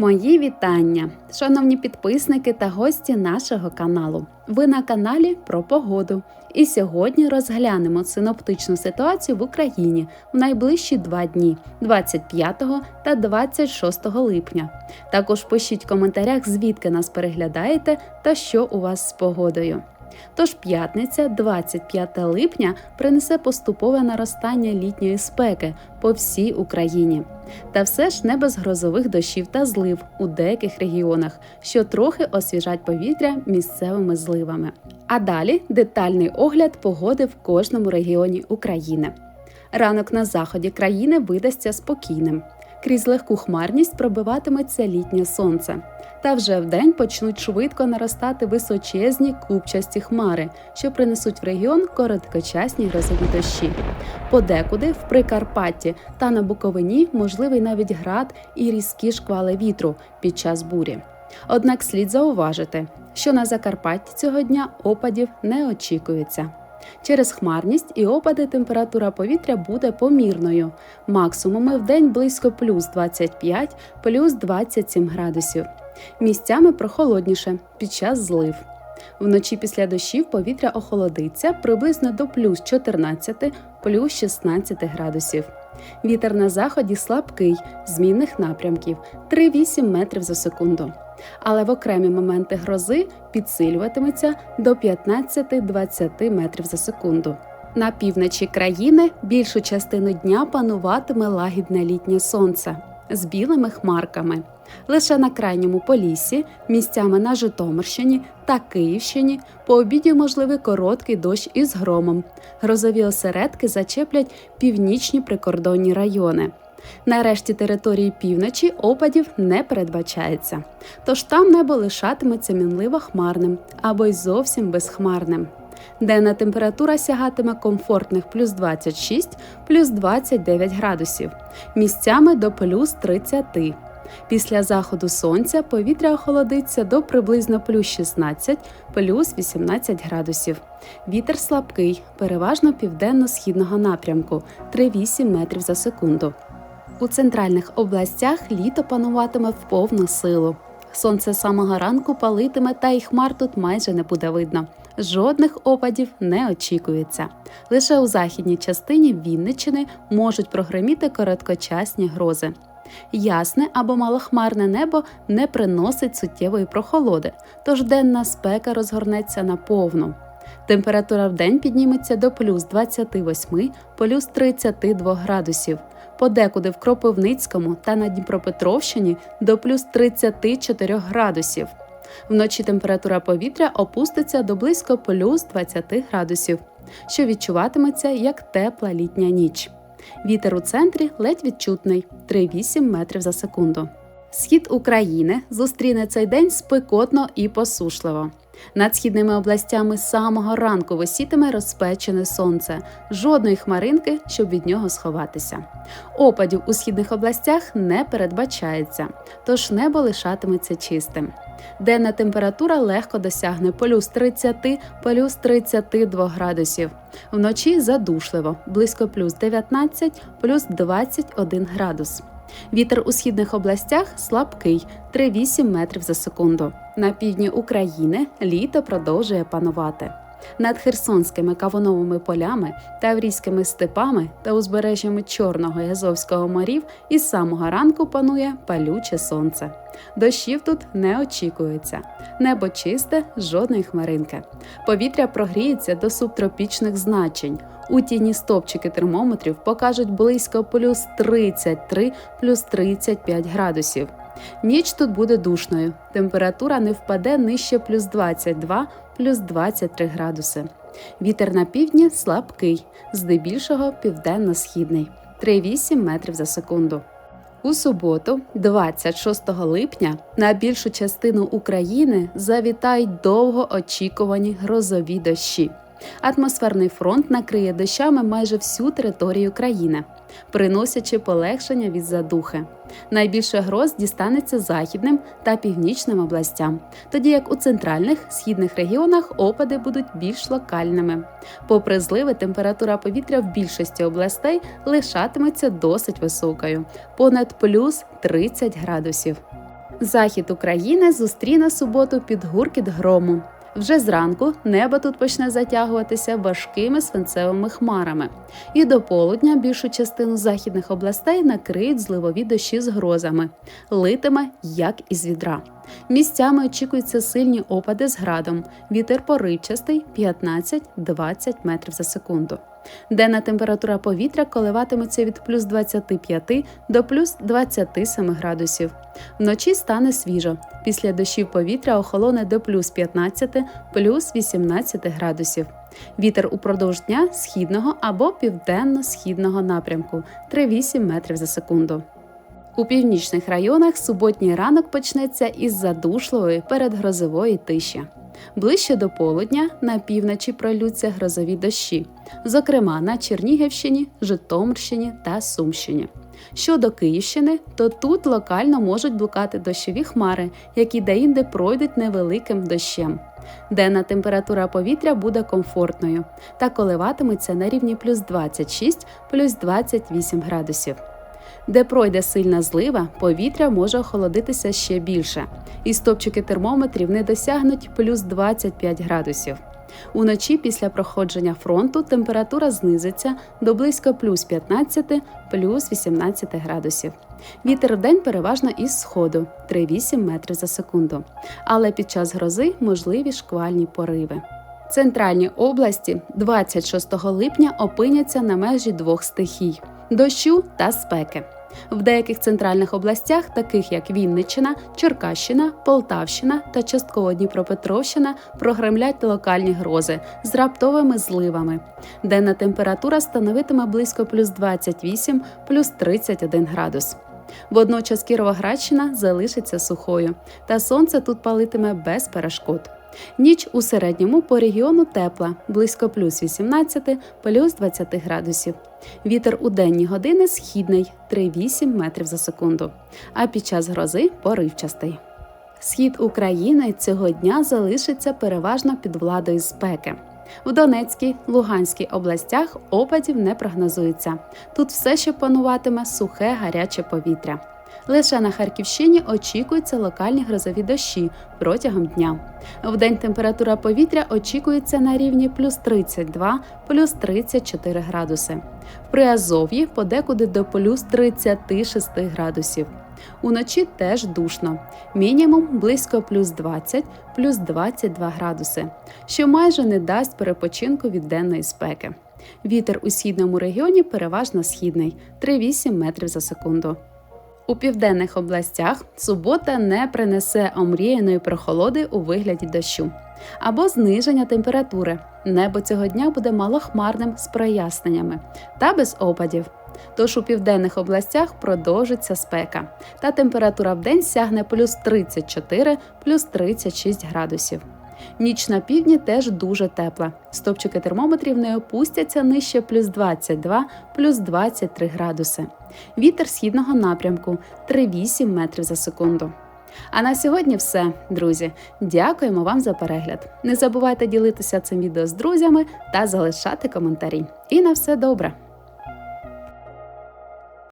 Мої вітання, шановні підписники та гості нашого каналу. Ви на каналі про погоду. І сьогодні розглянемо синоптичну ситуацію в Україні в найближчі два дні 25 та 26 липня. Також пишіть в коментарях, звідки нас переглядаєте та що у вас з погодою. Тож п'ятниця, 25 липня, принесе поступове наростання літньої спеки по всій Україні. Та все ж не без грозових дощів та злив у деяких регіонах, що трохи освіжать повітря місцевими зливами. А далі детальний огляд погоди в кожному регіоні України. Ранок на заході країни видасться спокійним. Крізь легку хмарність пробиватиметься літнє сонце. Та вже вдень почнуть швидко наростати височезні купчасті хмари, що принесуть в регіон короткочасні грозові дощі. Подекуди в Прикарпатті та на Буковині можливий навіть град і різкі шквали вітру під час бурі. Однак слід зауважити, що на Закарпатті цього дня опадів не очікується. Через хмарність і опади температура повітря буде помірною. Максимуми в день близько плюс 25, плюс 27 градусів. Місцями прохолодніше під час злив. Вночі після дощів повітря охолодиться приблизно до плюс 14, плюс 16 градусів. Вітер на заході слабкий, змінних напрямків 3-8 метрів за секунду. Але в окремі моменти грози підсилюватиметься до 15-20 метрів за секунду. На півночі країни більшу частину дня пануватиме лагідне літнє сонце з білими хмарками. Лише на крайньому полісі, місцями на Житомирщині та Київщині по обіді можливий короткий дощ із громом. Грозові осередки зачеплять північні прикордонні райони. Нарешті території півночі опадів не передбачається, тож там небо лишатиметься мінливо хмарним або й зовсім безхмарним. Денна температура сягатиме комфортних плюс 26, плюс 29 градусів, місцями до плюс 30. Після заходу сонця повітря охолодиться до приблизно плюс 16, плюс 18 градусів. Вітер слабкий, переважно південно-східного напрямку 3-8 метрів за секунду. У центральних областях літо пануватиме в повну силу. Сонце самого ранку палитиме, та й хмар тут майже не буде видно. Жодних опадів не очікується. Лише у західній частині Вінниччини можуть прогреміти короткочасні грози. Ясне або малохмарне небо не приносить суттєвої прохолоди, тож денна спека розгорнеться наповну. Температура в день підніметься до плюс 28, плюс 32 градусів, подекуди в Кропивницькому та на Дніпропетровщині до плюс 34 градусів. Вночі температура повітря опуститься до близько плюс 20 градусів, що відчуватиметься як тепла літня ніч. Вітер у центрі ледь відчутний 3,8 метрів за секунду. Схід України зустріне цей день спекотно і посушливо. Над східними областями з самого ранку висітиме розпечене сонце, жодної хмаринки, щоб від нього сховатися. Опадів у східних областях не передбачається, тож небо лишатиметься чистим. Денна температура легко досягне плюс 30, плюс 32 градусів. Вночі задушливо, близько плюс 19, плюс 21 градус. Вітер у східних областях слабкий 3-8 метрів за секунду. На півдні України літо продовжує панувати. Над херсонськими кавуновими полями, таврійськими степами та узбережжями Чорного і Азовського морів із самого ранку панує палюче сонце. Дощів тут не очікується. Небо чисте, жодної хмаринки. Повітря прогріється до субтропічних значень. У тіні стопчики термометрів покажуть близько плюс 33, плюс 35 градусів. Ніч тут буде душною. Температура не впаде нижче плюс 22, плюс 23 градуси. Вітер на півдні слабкий, здебільшого південно-східний 3,8 метрів за секунду. У суботу, 26 липня, на більшу частину України завітають довго очікувані грозові дощі. Атмосферний фронт накриє дощами майже всю територію країни, приносячи полегшення від задухи. Найбільше гроз дістанеться західним та північним областям, тоді як у центральних східних регіонах опади будуть більш локальними. Попри зливи, температура повітря в більшості областей лишатиметься досить високою понад плюс 30 градусів. Захід України зустріне суботу під гуркіт грому. Вже зранку небо тут почне затягуватися важкими свинцевими хмарами, і до полудня більшу частину західних областей накриють зливові дощі з грозами, литиме як із відра. Місцями очікуються сильні опади з градом, вітер поривчастий 15-20 метрів за секунду. Денна температура повітря коливатиметься від плюс 25 до плюс 27 градусів. Вночі стане свіжо. Після дощів повітря охолоне до плюс 15, плюс 18 градусів. Вітер упродовж дня східного або південно-східного напрямку 3,8 метрів за секунду. У північних районах суботній ранок почнеться із задушливої передгрозової тиші. Ближче до полудня на півночі пролються грозові дощі, зокрема на Чернігівщині, Житомирщині та Сумщині. Щодо Київщини, то тут локально можуть блукати дощові хмари, які деінде пройдуть невеликим дощем. Денна температура повітря буде комфортною та коливатиметься на рівні плюс 26 плюс 28 градусів. Де пройде сильна злива, повітря може охолодитися ще більше, і стопчики термометрів не досягнуть плюс 25 градусів. Уночі після проходження фронту температура знизиться до близько плюс 15 плюс 18 градусів. Вітер в день переважно із сходу 3,8 метрів за секунду. Але під час грози можливі шквальні пориви. Центральні області 26 липня опиняться на межі двох стихій дощу та спеки. В деяких центральних областях, таких як Вінниччина, Черкащина, Полтавщина та частково Дніпропетровщина, прогремлять локальні грози з раптовими зливами. Денна температура становитиме близько плюс 28, плюс 31 градус. Водночас Кіровоградщина залишиться сухою, та сонце тут палитиме без перешкод. Ніч у середньому по регіону тепла, близько плюс 18, плюс 20 градусів. Вітер у денні години східний 3,8 метрів за секунду, а під час грози поривчастий. Схід України цього дня залишиться переважно під владою спеки. В Донецькій, Луганській областях опадів не прогнозується. Тут все ще пануватиме сухе гаряче повітря. Лише на Харківщині очікуються локальні грозові дощі протягом дня. Вдень температура повітря очікується на рівні плюс 32, плюс 34 градуси. В Приазов'ї подекуди до плюс 36 градусів. Уночі теж душно, мінімум близько плюс 20, плюс 22 градуси, що майже не дасть перепочинку від денної спеки. Вітер у східному регіоні переважно східний 3,8 метрів за секунду. У південних областях субота не принесе омріяної прохолоди у вигляді дощу або зниження температури. Небо цього дня буде малохмарним з проясненнями та без опадів. Тож у південних областях продовжиться спека, та температура в день сягне плюс 34 плюс 36 градусів. Ніч на півдні теж дуже тепла. Стопчики термометрів не опустяться нижче плюс 22, плюс 23 градуси. Вітер східного напрямку 3,8 метрів за секунду. А на сьогодні все, друзі. Дякуємо вам за перегляд. Не забувайте ділитися цим відео з друзями та залишати коментарі. І на все добре!